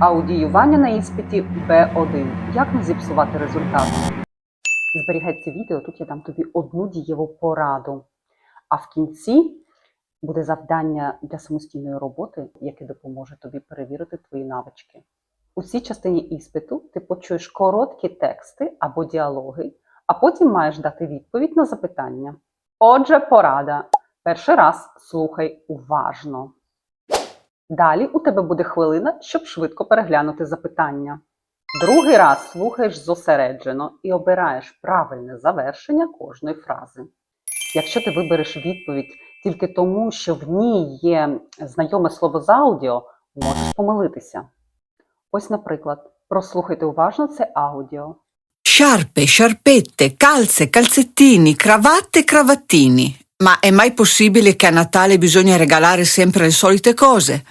Аудіювання на іспиті Б1. Як не зіпсувати результат? Зберігай це відео, тут я дам тобі одну дієву пораду. А в кінці буде завдання для самостійної роботи, яке допоможе тобі перевірити твої навички. У цій частині іспиту ти почуєш короткі тексти або діалоги, а потім маєш дати відповідь на запитання. Отже, порада. Перший раз слухай уважно. Далі у тебе буде хвилина, щоб швидко переглянути запитання. Другий раз слухаєш зосереджено і обираєш правильне завершення кожної фрази. Якщо ти вибереш відповідь тільки тому, що в ній є знайоме слово з аудіо, можеш помилитися. Ось, наприклад, прослухайте уважно це аудіо. Sciarpe, sciarpette, calze, calzettini, cravatte, cravattini. Ma è mai possibile che a Natale bisogna regalare sempre le solite cose?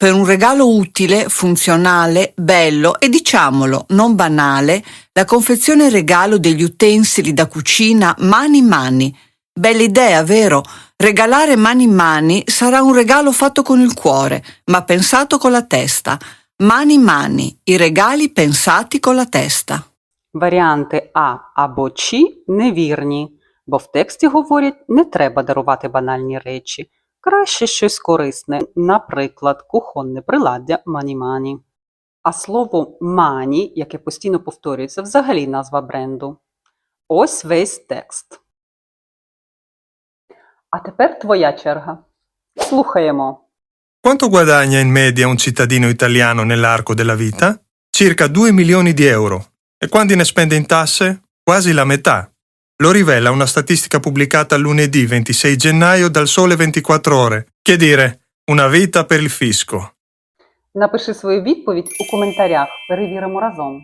Per un regalo utile, funzionale, bello e diciamolo, non banale, la confezione regalo degli utensili da cucina mani mani. Bella idea, vero? Regalare mani mani sarà un regalo fatto con il cuore, ma pensato con la testa. Mani mani, i regali pensati con la testa. Варіанти А або Ч невірні, бо в тексті говорять, не треба дарувати банальні речі. Краще щось корисне, наприклад, кухонне приладдя мані-мані. А слово мані, яке постійно повторюється, взагалі назва бренду. Ось весь текст. А тепер твоя черга. Слухаємо. Quanto guadagna in media un cittadino italiano nell'arco della vita? Circa 2 milioni di euro. E quanti ne spende in tasse? Quasi la metà. Lo rivela una statistica pubblicata lunedì 26 gennaio dal Sole 24 Ore. Che dire, una vita per il fisco. Напиши свою відповідь у коментарях. Перевіримо разом.